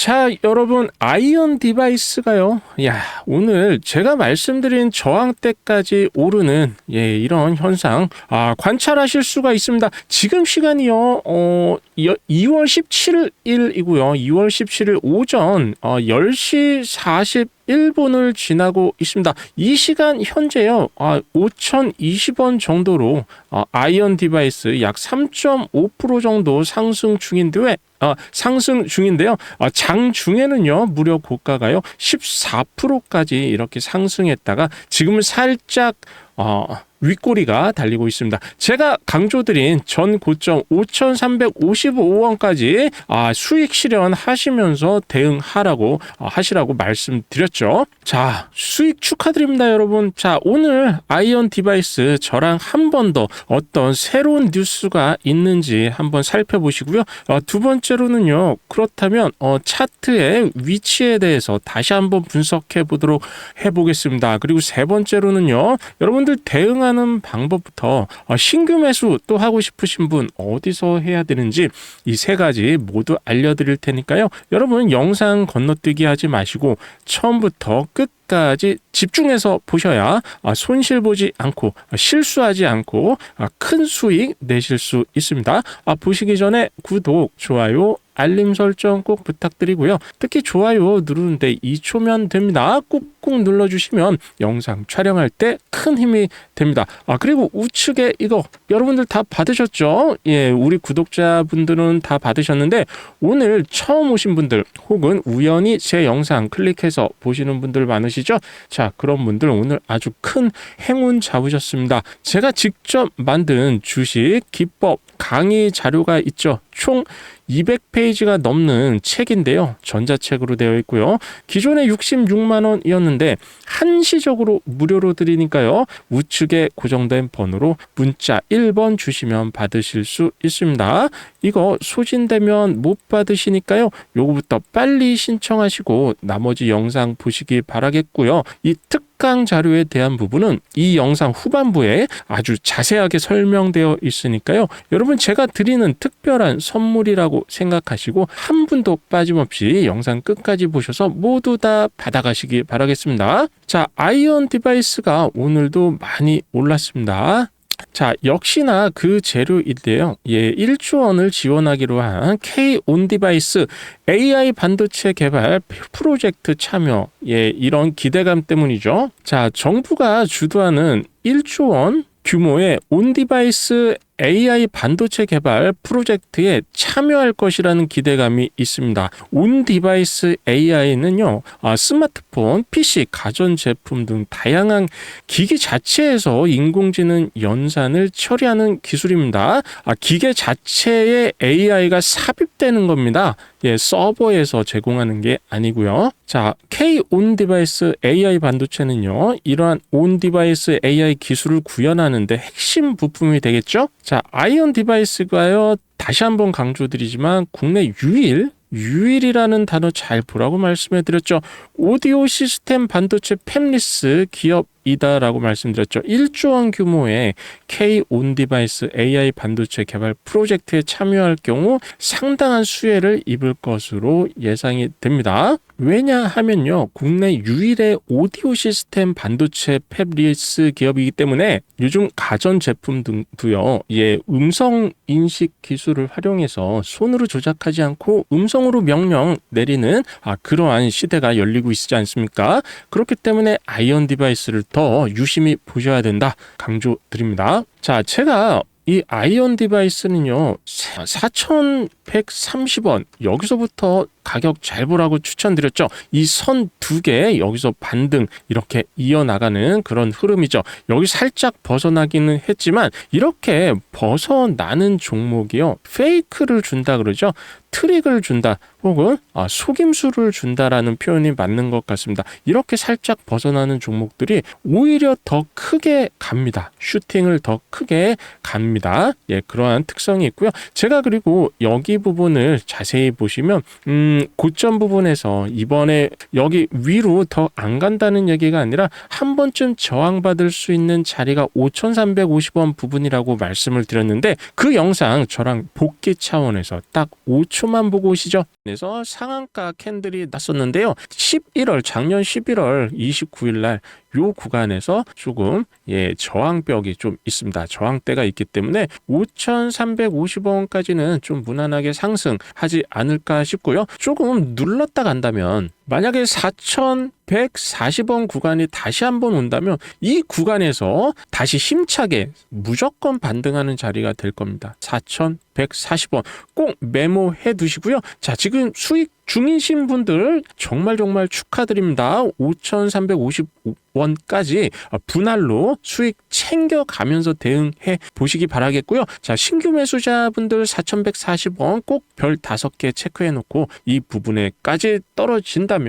자, 여러분, 아이언 디바이스가요. 야, 오늘 제가 말씀드린 저항대까지 오르는 예, 이런 현상 아, 관찰하실 수가 있습니다. 지금 시간이요. 어, 2월 17일이고요. 2월 17일 오전 어, 10시 40 1분을 지나고 있습니다. 이 시간 현재요, 아, 5,020원 정도로 어, 아이언 디바이스 약 3.5% 정도 상승 중인데, 어, 상승 중인데요. 어, 장 중에는요, 무려 고가가요, 14%까지 이렇게 상승했다가 지금은 살짝 어, 윗꼬리가 달리고 있습니다. 제가 강조드린 전 고점 5,355원까지 아, 수익 실현하시면서 대응하라고 아, 하시라고 말씀드렸죠. 자, 수익 축하드립니다, 여러분. 자, 오늘 아이언 디바이스 저랑 한 번 더 어떤 새로운 뉴스가 있는지 한번 살펴보시고요. 어, 두 번째로는요. 그렇다면 어, 차트의 위치에 대해서 다시 한번 분석해 보도록 해보겠습니다. 그리고 세 번째로는요. 여러분 들 대응하는 방법부터 어, 신규 매수 또 하고 싶으신 분 어디서 해야 되는지 이 세 가지 모두 알려드릴 테니까요. 여러분 영상 건너뛰기 하지 마시고 처음부터 끝 까지 집중해서 보셔야 아, 손실 보지 않고 아, 실수하지 않고 아, 큰 수익 내실 수 있습니다. 아, 보시기 전에 구독, 좋아요, 알림 설정 꼭 부탁드리고요. 특히 좋아요 누르는데 2초면 됩니다. 꾹꾹 눌러주시면 영상 촬영할 때 큰 힘이 됩니다. 아 그리고 우측에 이거 여러분들 다 받으셨죠? 예, 우리 구독자분들은 다 받으셨는데 오늘 처음 오신 분들 혹은 우연히 제 영상 클릭해서 보시는 분들 많으시죠? 자, 그런 분들 오늘 아주 큰 행운 잡으셨습니다. 제가 직접 만든 주식 기법 강의 자료가 있죠. 총 200페이지가 넘는 책인데요. 전자책으로 되어 있고요. 기존에 66만 원이었는데 한시적으로 무료로 드리니까요. 우측에 고정된 번호로 문자 1번 주시면 받으실 수 있습니다. 이거 소진되면 못 받으시니까요. 요거부터 빨리 신청하시고 나머지 영상 보시기 바라겠고요. 이 특강 자료에 대한 부분은 이 영상 후반부에 아주 자세하게 설명되어 있으니까요. 여러분 제가 드리는 특별한 선물이라고 생각하시고 한 분도 빠짐없이 영상 끝까지 보셔서 모두 다 받아가시기 바라겠습니다. 자, 아이언 디바이스가 오늘도 많이 올랐습니다. 자, 역시나 그 재료인데요. 예, 1조 원을 지원하기로 한 K 온 디바이스 AI 반도체 개발 프로젝트 참여. 예, 이런 기대감 때문이죠. 자, 정부가 주도하는 1조 원 규모의 온 디바이스 AI 반도체 개발 프로젝트에 참여할 것이라는 기대감이 있습니다. 온 디바이스 AI는요, 아, 스마트폰, PC, 가전제품 등 다양한 기기 자체에서 인공지능 연산을 처리하는 기술입니다. 아, 기계 자체에 AI가 삽입되는 겁니다. 예, 서버에서 제공하는 게 아니고요. 자, K 온 디바이스 AI 반도체는요. 이러한 온 디바이스 AI 기술을 구현하는데 핵심 부품이 되겠죠? 자, 아이언 디바이스가요. 다시 한번 강조드리지만 국내 유일 유일이라는 단어 잘 보라고 말씀해 드렸죠. 오디오 시스템 반도체 팹리스 기업 이다라고 말씀드렸죠. 1조 원 규모의 K 온 디바이스 AI 반도체 개발 프로젝트에 참여할 경우 상당한 수혜를 입을 것으로 예상이 됩니다. 왜냐하면요, 국내 유일의 오디오 시스템 반도체 팹리스 기업이기 때문에 요즘 가전 제품 등도요, 예, 음성 인식 기술을 활용해서 손으로 조작하지 않고 음성으로 명령 내리는 아, 그러한 시대가 열리고 있지 않습니까? 그렇기 때문에 아이언 디바이스를 더 유심히 보셔야 된다 강조드립니다. 자, 제가 이 아이언 디바이스는요, 4,130원. 여기서부터 가격 잘 보라고 추천드렸죠. 이 선 두 개 여기서 반등 이렇게 이어나가는 그런 흐름이죠. 여기 살짝 벗어나기는 했지만 이렇게 벗어나는 종목이요. 페이크를 준다 그러죠. 트릭을 준다 혹은 아, 속임수를 준다라는 표현이 맞는 것 같습니다. 이렇게 살짝 벗어나는 종목들이 오히려 더 크게 갑니다. 슈팅을 더 크게 갑니다. 예, 그러한 특성이 있고요. 제가 그리고 여기 부분을 자세히 보시면 음 음, 고점 부분에서 이번에 여기 위로 더 안 간다는 얘기가 아니라 한 번쯤 저항받을 수 있는 자리가 5,350원 부분이라고 말씀을 드렸는데 그 영상 저랑 복귀 차원에서 딱 5초만 보고 오시죠. 그래서 상한가 캔들이 났었는데요. 11월 작년 11월 29일 날요 구간에서 조금 예 저항벽이 좀 있습니다. 저항대가 있기 때문에 5,350원까지는 좀 무난하게 상승하지 않을까 싶고요. 조금 눌렀다 간다면 만약에 4,140원 구간이 다시 한번 온다면 이 구간에서 다시 힘차게 무조건 반등하는 자리가 될 겁니다. 4,140원 꼭 메모해 두시고요. 자, 지금 수익 중이신 분들 정말 정말 축하드립니다. 5,350원까지 분할로 수익 챙겨가면서 대응해 보시기 바라겠고요. 자, 신규 매수자분들 4,140원 꼭 별 5개 체크해 놓고 이 부분에까지 떨어진다면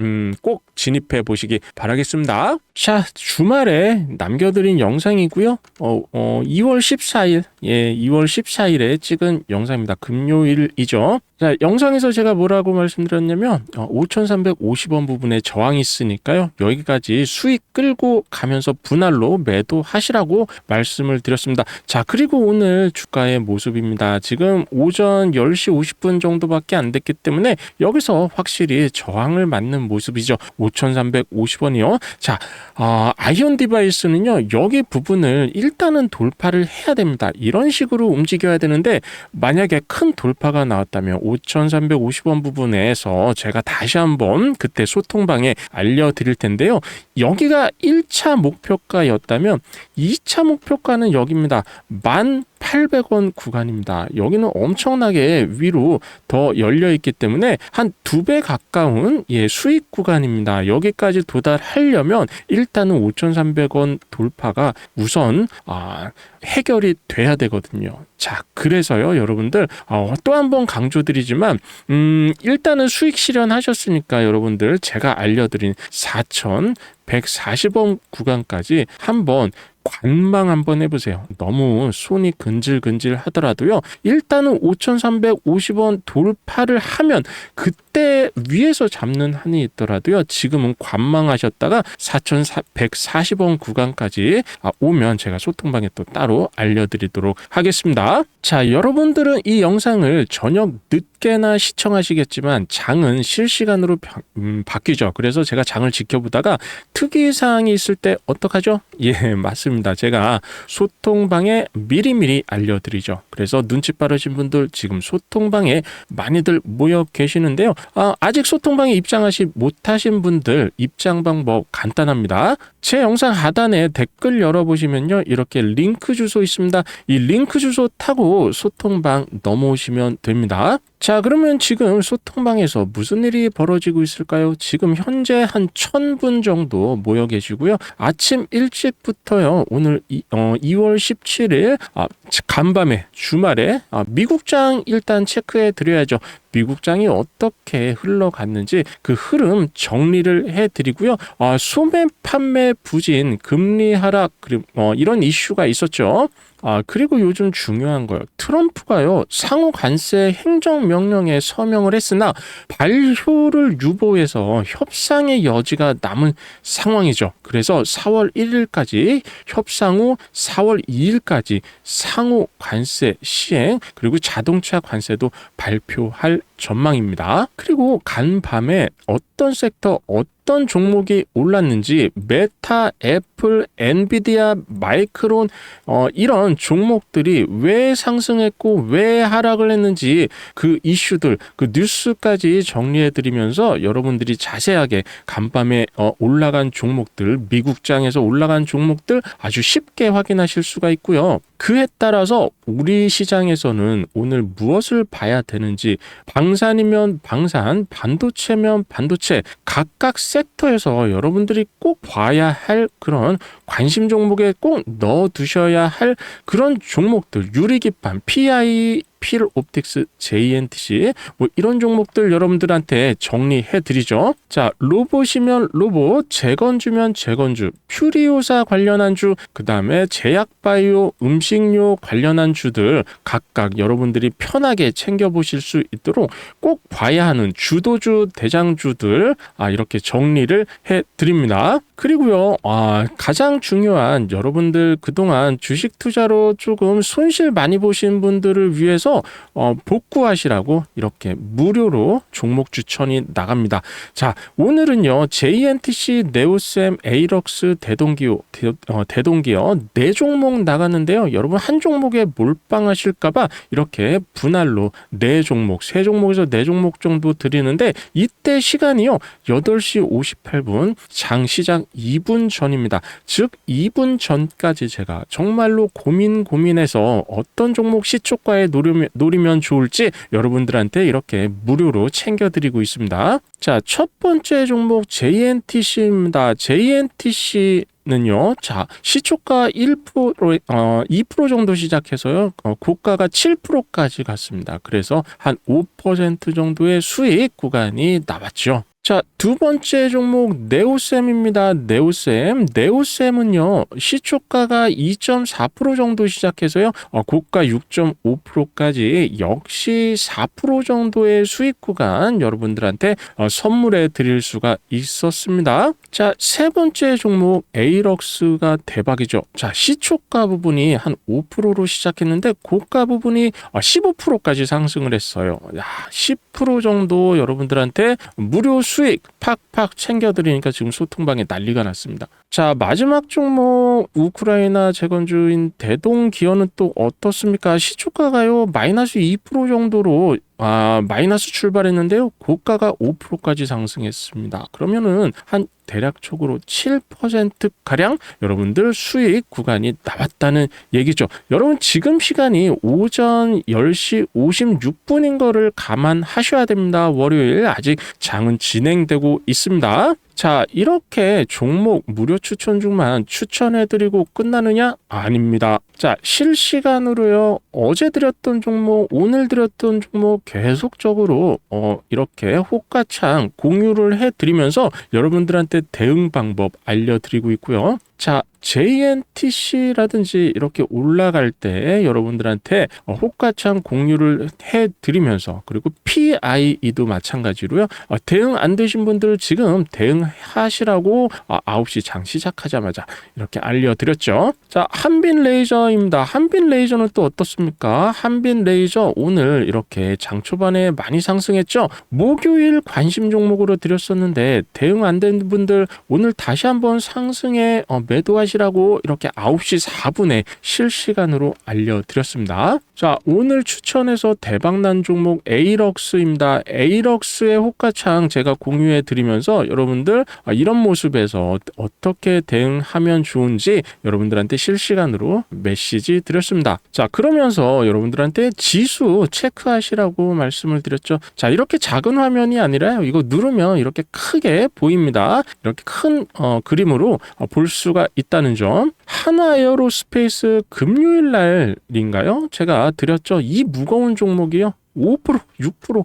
음, 꼭 진입해 보시기 바라겠습니다. 자, 주말에 남겨드린 영상이고요. 어, 어, 2월 14일, 예, 2월 14일에 찍은 영상입니다. 금요일이죠. 자, 영상에서 제가 뭐라고 말씀드렸냐면, 어, 5,350원 부분에 저항이 있으니까요. 여기까지 수익 끌고 가면서 분할로 매도하시라고 말씀을 드렸습니다. 자, 그리고 오늘 주가의 모습입니다. 지금 오전 10시 50분 정도밖에 안 됐기 때문에 여기서 확실히 저항을 맞는 모습이죠. 5,350원이요. 자, 어, 아이언 디바이스는요, 여기 부분을 일단은 돌파를 해야 됩니다. 이런 식으로 움직여야 되는데, 만약에 큰 돌파가 나왔다면 5,350원 부분에서 제가 다시 한번 그때 소통방에 알려드릴 텐데요. 여기가 1차 목표가였다면 2차 목표가는 여기입니다. 만 800원 구간입니다. 여기는 엄청나게 위로 더 열려 있기 때문에 한 두 배 가까운 예, 수익 구간입니다. 여기까지 도달하려면 일단은 5,300원 돌파가 우선 아, 해결이 돼야 되거든요. 자, 그래서요, 여러분들 어, 또한 번 강조드리지만 음, 일단은 수익 실현하셨으니까 여러분들 제가 알려드린 4,140원 구간까지 한번 관망 한번 해보세요. 너무 손이 근질근질 하더라도요. 일단은 5,350원 돌파를 하면 그때 위에서 잡는 한이 있더라도요. 지금은 관망하셨다가 4,140원 구간까지 아, 오면 제가 소통방에 또 따로 알려드리도록 하겠습니다. 자, 여러분들은 이 영상을 저녁 늦게나 시청하시겠지만 장은 실시간으로 바, 음, 바뀌죠. 그래서 제가 장을 지켜보다가 특이사항이 있을 때 어떡하죠? 예, 맞습니다. 제가 소통방에 미리미리 알려드리죠. 그래서 눈치 빠르신 분들 지금 소통방에 많이들 모여 계시는데요. 아, 아직 소통방에 입장하시 못하신 분들 입장 방법 간단합니다. 제 영상 하단에 댓글 열어보시면요. 이렇게 링크 주소 있습니다. 이 링크 주소 타고 소통방 넘어오시면 됩니다. 자, 그러면 지금 소통방에서 무슨 일이 벌어지고 있을까요? 지금 현재 한 천 분 정도 모여 계시고요. 아침 일찍부터요. 오늘 이, 어, 2월 17일 아, 간밤에 주말에 아, 미국장 일단 체크해 드려야죠. 미국장이 어떻게 흘러갔는지 그 흐름 정리를 해드리고요. 아, 소매 판매 부진, 금리 하락 그리고 어, 이런 이슈가 있었죠. 아, 그리고 요즘 중요한 거요. 트럼프가요, 상호 관세 행정명령에 서명을 했으나 발효를 유보해서 협상의 여지가 남은 상황이죠. 그래서 4월 1일까지 협상 후 4월 2일까지 상호 관세 시행, 그리고 자동차 관세도 발표할 전망입니다. 그리고 간 밤에 어떤 섹터, 어떤 종목이 올랐는지 메타, 애플, 엔비디아, 마이크론 어, 이런 종목들이 왜 상승했고 왜 하락을 했는지 그 이슈들, 그 뉴스까지 정리해 드리면서 여러분들이 자세하게 간밤에 어, 올라간 종목들, 미국장에서 올라간 종목들 아주 쉽게 확인하실 수가 있고요. 그에 따라서 우리 시장에서는 오늘 무엇을 봐야 되는지 방산이면 방산, 반도체면 반도체 각각 섹터에서 여러분들이 꼭 봐야 할 그런 관심 종목에 꼭 넣어 두셔야 할 그런 종목들 유리기판, PI 필 옵틱스, JNTC 뭐 이런 종목들 여러분들한테 정리해 드리죠. 자, 로봇이면 로봇, 재건주면 재건주, 퓨리오사 관련한 주, 그다음에 제약 바이오, 음식료 관련한 주들 각각 여러분들이 편하게 챙겨 보실 수 있도록 꼭 봐야 하는 주도주, 대장주들 아 이렇게 정리를 해 드립니다. 그리고요, 아, 가장 중요한 여러분들 그동안 주식 투자로 조금 손실 많이 보신 분들을 위해서 어, 복구하시라고 이렇게 무료로 종목 추천이 나갑니다. 자, 오늘은요, JNTC, 네오셈, 에이럭스, 대동기호, 대, 어, 대동기어 네 종목 나갔는데요. 여러분 한 종목에 몰빵하실까봐 이렇게 분할로 네 종목, 세 종목에서 네 종목 정도 드리는데 이때 시간이요, 8시 58분 장 시작 2분 전입니다. 즉 2분 전까지 제가 정말로 고민 고민해서 어떤 종목 시초가에 노리면, 노리면 좋을지 여러분들한테 이렇게 무료로 챙겨드리고 있습니다. 자, 첫 번째 종목 JNTC입니다. JNTC 는요. 자, 시초가 1% 어, 2% 정도 시작해서요. 어, 고가가 7%까지 갔습니다. 그래서 한 5% 정도의 수익 구간이 나왔죠. 자, 두 번째 종목 네오셈입니다. 네오셈. 네오셈은요. 시초가가 2.4% 정도 시작해서요. 어, 고가 6.5%까지 역시 4% 정도의 수익 구간 여러분들한테 어, 선물해 드릴 수가 있었습니다. 자, 세 번째 종목 에이럭스가 대박이죠. 자, 시초가 부분이 한 5%로 시작했는데 고가 부분이 15%까지 상승을 했어요. 야, 10% 정도 여러분들한테 무료 수익 팍팍 챙겨드리니까 지금 소통방에 난리가 났습니다. 자, 마지막 종목 우크라이나 재건주인 대동 기어는 또 어떻습니까? 시초가가요 마이너스 2% 정도로 아, 마이너스 출발했는데요. 고가가 5%까지 상승했습니다. 그러면은 한 대략적으로 7% 가량 여러분들 수익 구간이 나왔다는 얘기죠. 여러분 지금 시간이 오전 10시 56분인 거를 감안하셔야 됩니다. 월요일 아직 장은 진행되고 있습니다. 자, 이렇게 종목 무료 추천 중만 추천해드리고 끝나느냐? 아닙니다. 자, 실시간으로요, 어제 드렸던 종목, 오늘 드렸던 종목 계속적으로, 어, 이렇게 호가창 공유를 해드리면서 여러분들한테 대응 방법 알려드리고 있고요. 자, JNTC라든지 이렇게 올라갈 때 여러분들한테 어, 호가창 공유를 해 드리면서 그리고 PIE도 마찬가지로요. 어, 대응 안 되신 분들 지금 대응하시라고 9시 어, 장 시작하자마자 이렇게 알려드렸죠. 자, 한빈 레이저입니다. 한빈 레이저는 또 어떻습니까? 한빈 레이저 오늘 이렇게 장 초반에 많이 상승했죠. 목요일 관심 종목으로 드렸었는데 대응 안 된 분들 오늘 다시 한번 상승에 매도하시라고 이렇게 9시 4분에 실시간으로 알려드렸습니다. 자, 오늘 추천해서 대박난 종목 에이럭스입니다. 에이럭스의 호가창 제가 공유해 드리면서 여러분들 아, 이런 모습에서 어떻게 대응하면 좋은지 여러분들한테 실시간으로 메시지 드렸습니다. 자, 그러면서 여러분들한테 지수 체크하시라고 말씀을 드렸죠. 자, 이렇게 작은 화면이 아니라 이거 누르면 이렇게 크게 보입니다. 이렇게 큰 어, 그림으로 볼 수가 있다는 점. 한화 에어로스페이스 금요일 날인가요? 제가 드렸죠. 이 무거운 종목이요. 5%, 6%,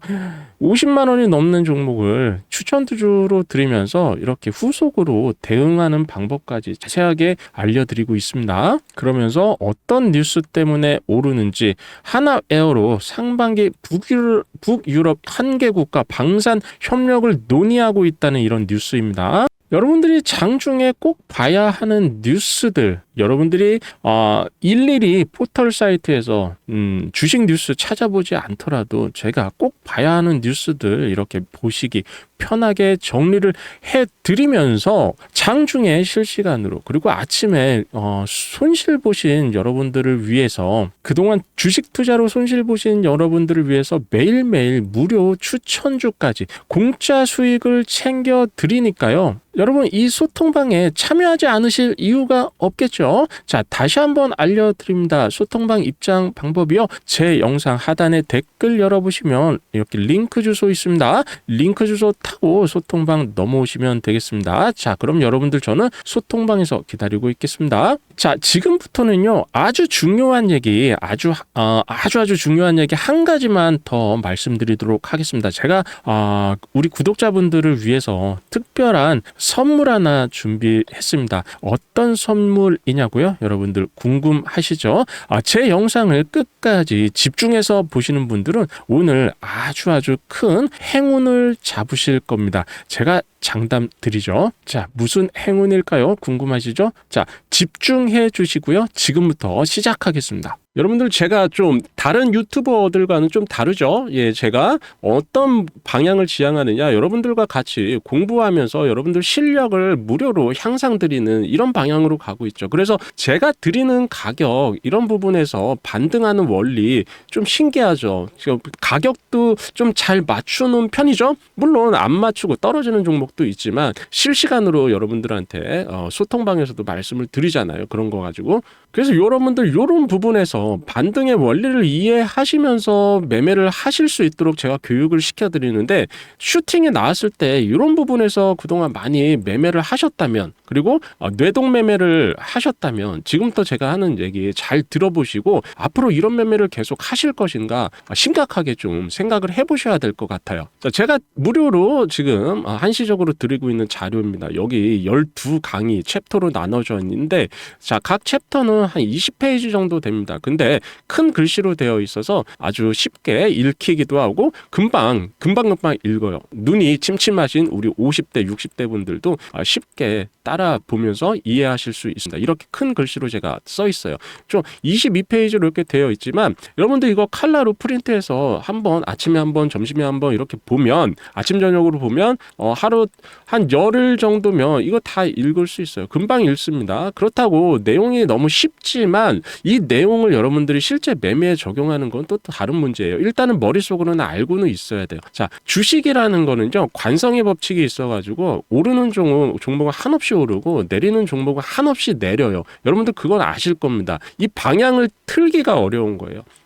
50만 원이 넘는 종목을 추천주로 드리면서 이렇게 후속으로 대응하는 방법까지 자세하게 알려드리고 있습니다. 그러면서 어떤 뉴스 때문에 오르는지 하나 에어로 상반기 북유럽, 북유럽 한 개국과 방산 협력을 논의하고 있다는 이런 뉴스입니다. 여러분들이 장중에 꼭 봐야 하는 뉴스들 여러분들이 어, 일일이 포털 사이트에서 음, 주식 뉴스 찾아보지 않더라도 제가 꼭 봐야 하는 뉴스들 이렇게 보시기 편하게 정리를 해 드리면서 장중에 실시간으로 그리고 아침에 어, 손실 보신 여러분들을 위해서 그동안 주식 투자로 손실 보신 여러분들을 위해서 매일매일 무료 추천주까지 공짜 수익을 챙겨 드리니까요. 여러분 이 소통방에 참여하지 않으실 이유가 없겠죠. 하시죠. 자, 다시 한번 알려드립니다. 소통방 입장 방법이요. 제 영상 하단에 댓글 열어보시면 이렇게 링크 주소 있습니다. 링크 주소 타고 소통방 넘어오시면 되겠습니다. 자, 그럼 여러분들 저는 소통방에서 기다리고 있겠습니다. 자, 지금부터는요, 아주 중요한 얘기, 아주, 어, 아주 아주 중요한 얘기 한 가지만 더 말씀드리도록 하겠습니다. 제가, 아, 우리 구독자분들을 위해서 특별한 선물 하나 준비했습니다. 어떤 선물이 냐고요? 여러분들 궁금하시죠? 아, 제 영상을 끝까지 집중해서 보시는 분들은 오늘 아주 아주 큰 행운을 잡으실 겁니다. 제가 장담 드리죠. 자, 무슨 행운일까요? 궁금하시죠? 자, 집중해 주시고요. 지금부터 시작하겠습니다. 여러분들 제가 좀 다른 유튜버들과는 좀 다르죠. 예, 제가 어떤 방향을 지향하느냐 여러분들과 같이 공부하면서 여러분들 실력을 무료로 향상드리는 이런 방향으로 가고 있죠. 그래서 제가 드리는 가격 이런 부분에서 반등하는 원리 좀 신기하죠. 지금 가격도 좀 잘 맞추는 편이죠. 물론 안 맞추고 떨어지는 종목도 있지만 실시간으로 여러분들한테 어, 소통방에서도 말씀을 드리잖아요. 그런 거 가지고 그래서 여러분들 이런 부분에서 반등의 원리를 이해하시면서 매매를 하실 수 있도록 제가 교육을 시켜드리는데 슈팅에 나왔을 때 이런 부분에서 그동안 많이 매매를 하셨다면 그리고 어, 뇌동 매매를 하셨다면 지금부터 제가 하는 얘기 잘 들어보시고 앞으로 이런 매매를 계속 하실 것인가 아, 심각하게 좀 생각을 해보셔야 될 것 같아요. 자, 제가 무료로 지금 아, 한시적으로 드리고 있는 자료입니다. 여기 12강의 챕터로 나눠져 있는데 자, 각 챕터는 한 20페이지 정도 됩니다. 근데 큰 글씨로 되어 있어서 아주 쉽게 읽히기도 하고 금방 금방 금방 읽어요. 눈이 침침하신 우리 50대 60대 분들도 아, 쉽게 따라 보면서 이해하실 수 있습니다. 이렇게 큰 글씨로 제가 써 있어요. 좀 22페이지로 이렇게 되어 있지만 여러분들 이거 칼라로 프린트해서 한번 아침에 한번 점심에 한번 이렇게 보면 아침 저녁으로 보면 어, 하루 한 열흘 정도면 이거 다 읽을 수 있어요. 금방 읽습니다. 그렇다고 내용이 너무 쉽지만 이 내용을 여러분들이 실제 매매에 적용하는 건 또 다른 문제예요. 일단은 머릿속으로는 알고는 있어야 돼요. 자, 주식이라는 거는요. 관성의 법칙이 있어 가지고 오르는 종목 종목은 한없이 오르고 내리는 종목은 한없이 내려요. 여러분들 그건 아실 겁니다. 이 방향을 틀기가 어려운 거예요.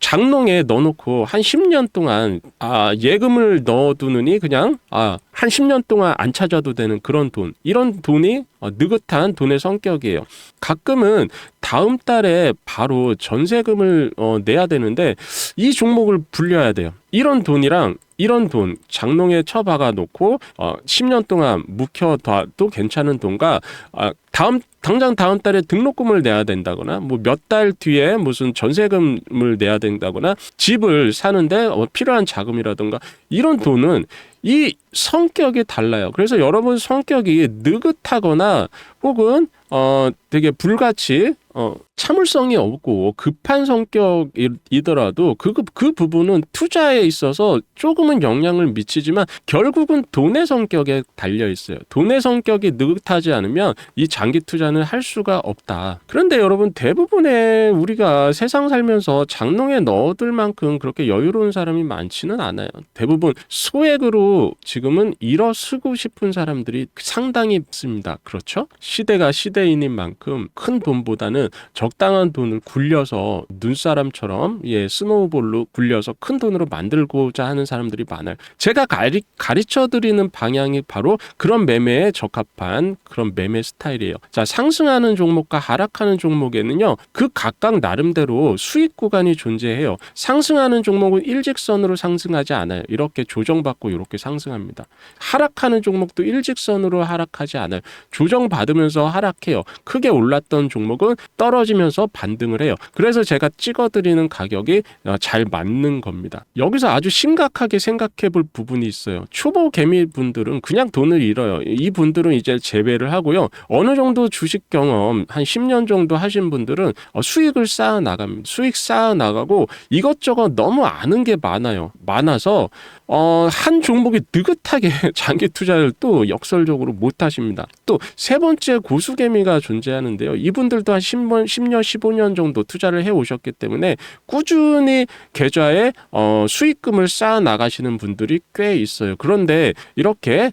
장롱에 넣어놓고 한 10년 동안 아, 예금을 넣어두느니 그냥 아, 한 10년 동안 안 찾아도 되는 그런 돈 이런 돈이 어, 느긋한 돈의 성격이에요. 가끔은 다음 달에 바로 전세금을 어, 내야 되는데 이 종목을 불려야 돼요. 이런 돈이랑 이런 돈 장롱에 쳐박아 놓고 어, 10년 동안 묵혀둬도 괜찮은 돈과 아, 다음 당장 다음 달에 등록금을 내야 된다거나 뭐 몇 달 뒤에 무슨 전세금을 내야 된다거나 집을 사는데 어, 필요한 자금이라든가 이런 돈은 이 성격이 달라요. 그래서 여러분 성격이 느긋하거나 혹은 어 되게 불같이 어 참을성이 없고 급한 성격이더라도 그, 그 부분은 투자에 있어서 조금은 영향을 미치지만 결국은 돈의 성격에 달려 있어요. 돈의 성격이 느긋하지 않으면 이 장기 투자는 할 수가 없다. 그런데 여러분 대부분의 우리가 세상 살면서 장롱에 넣어둘 만큼 그렇게 여유로운 사람이 많지는 않아요. 대부분 소액으로 지금 은 일어 쓰고 싶은 사람들이 상당히 있습니다. 그렇죠? 시대가 시대인인 만큼 큰 돈보다는 적당한 돈을 굴려서 눈사람처럼 예 스노우볼로 굴려서 큰 돈으로 만들고자 하는 사람들이 많아요. 제가 가리, 가르쳐 드리는 방향이 바로 그런 매매에 적합한 그런 매매 스타일이에요. 자 상승하는 종목과 하락하는 종목에는요 그 각각 나름대로 수익 구간이 존재해요. 상승하는 종목은 일직선으로 상승하지 않아요. 이렇게 조정받고 이렇게 상승합니다. 하락하는 종목도 일직선으로 하락하지 않아요. 조정받으면서 하락해요. 크게 올랐던 종목은 떨어지면서 반등을 해요. 그래서 제가 찍어드리는 가격이 어, 잘 맞는 겁니다. 여기서 아주 심각하게 생각해 볼 부분이 있어요. 초보 개미 분들은 그냥 돈을 잃어요. 이 분들은 이제 재배를 하고요. 어느 정도 주식 경험 한 10년 정도 하신 분들은 어, 수익을 쌓아 나갑니다. 수익 쌓아 나가고 이것저것 너무 아는 게 많아요. 많아서 어, 한 종목이 느긋 하게 장기 투자를 또 역설적으로 못 하십니다. 또 세 번째 고수개미가 존재하는데요. 이분들도 한 10년, 10년, 15년 정도 투자를 해 오셨기 때문에 꾸준히 계좌에 어, 수익금을 쌓아 나가시는 분들이 꽤 있어요. 그런데 이렇게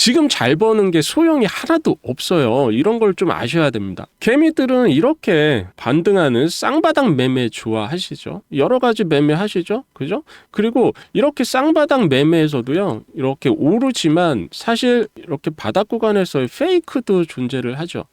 지금 잘 버는 게 소용이 하나도 없어요. 이런 걸 좀 아셔야 됩니다. 개미들은 이렇게 반등하는 쌍바닥 매매 좋아하시죠. 여러 가지 매매 하시죠. 그죠? 그리고 이렇게 쌍바닥 매매에서도요. 이렇게 오르지만 사실 이렇게 바닥 구간에서의 페이크도 존재를 하죠.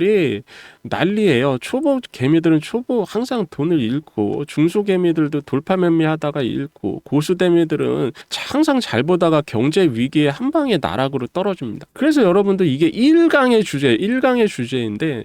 이 난리예요. 초보 개미들은 초보 항상 돈을 잃고 중소 개미들도 돌파 매매하다가 잃고 고수 개미들은 항상 잘 보다가 경제 위기에 한 방에 나락으로 떨어집니다. 그래서 여러분들 이게 1강의 주제, 1강의 주제인데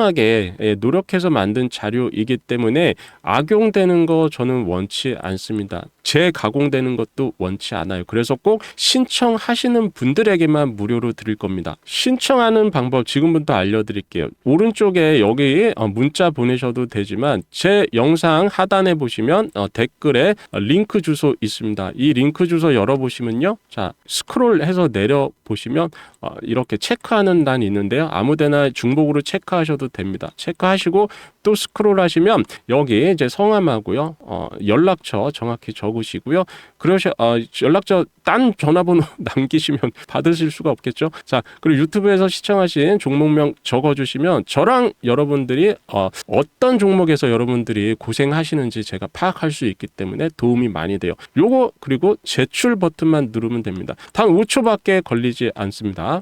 하게 예, 노력해서 만든 자료이기 때문에 악용되는 거 저는 원치 않습니다. 재가공되는 것도 원치 않아요. 그래서 꼭 신청하시는 분들에게만 무료로 드릴 겁니다. 신청하는 방법 지금부터 알려드릴게요. 오른쪽에 여기 어, 문자 보내셔도 되지만 제 영상 하단에 보시면 어, 댓글에 어, 링크 주소 있습니다. 이 링크 주소 열어보시면요. 자 스크롤해서 내려 보시면 어, 이렇게 체크하는 단이 있는데요. 아무데나 중복으로 체크하셔도 됩니다. 체크하시고 또 스크롤 하시면 여기 이제 성함하고요, 어, 연락처 정확히 적으시고요. 그러셔 어, 연락처 딴 전화번호 남기시면 받으실 수가 없겠죠. 자 그리고 유튜브에서 시청하신 종목명 적어 주시면 저랑 여러분들이 어, 어떤 종목에서 여러분들이 고생하시는지 제가 파악할 수 있기 때문에 도움이 많이 돼요. 요거 그리고 제출 버튼만 누르면 됩니다. 단 5초밖에 걸리지 않습니다.